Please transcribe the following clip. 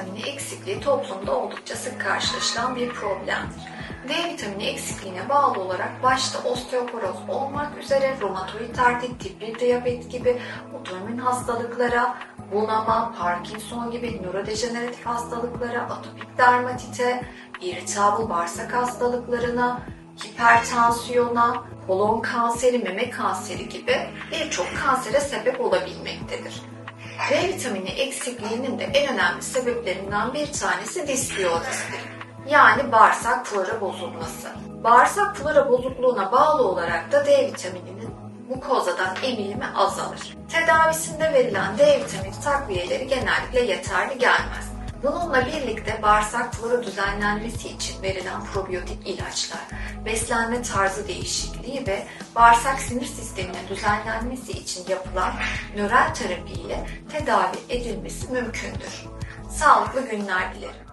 vitamini eksikliği toplumda oldukça sık karşılaşılan bir problemdir. D vitamini eksikliğine bağlı olarak başta osteoporoz olmak üzere romatoid artrit, tip 1 diyabet gibi otoimmün hastalıklara, bunama, Parkinson gibi nörodejeneratif hastalıklara, atopik dermatite, irritable bağırsak hastalıklarına, hipertansiyona, kolon kanseri, meme kanseri gibi birçok kansere sebep olabilmektedir. D vitamini eksikliğinin de en önemli sebeplerinden bir tanesi disbiyozistir. Yani bağırsak flora bozulması. Bağırsak flora bozukluğuna bağlı olarak da D vitamininin mukozadan emilimi azalır. Tedavisinde verilen D vitamini takviyeleri genellikle yeterli gelmez. Bununla birlikte bağırsak düzenlenmesi için verilen probiyotik ilaçlar, beslenme tarzı değişikliği ve bağırsak sinir sisteminin düzenlenmesi için yapılan nöral terapi ile tedavi edilmesi mümkündür. Sağlıklı günler dilerim.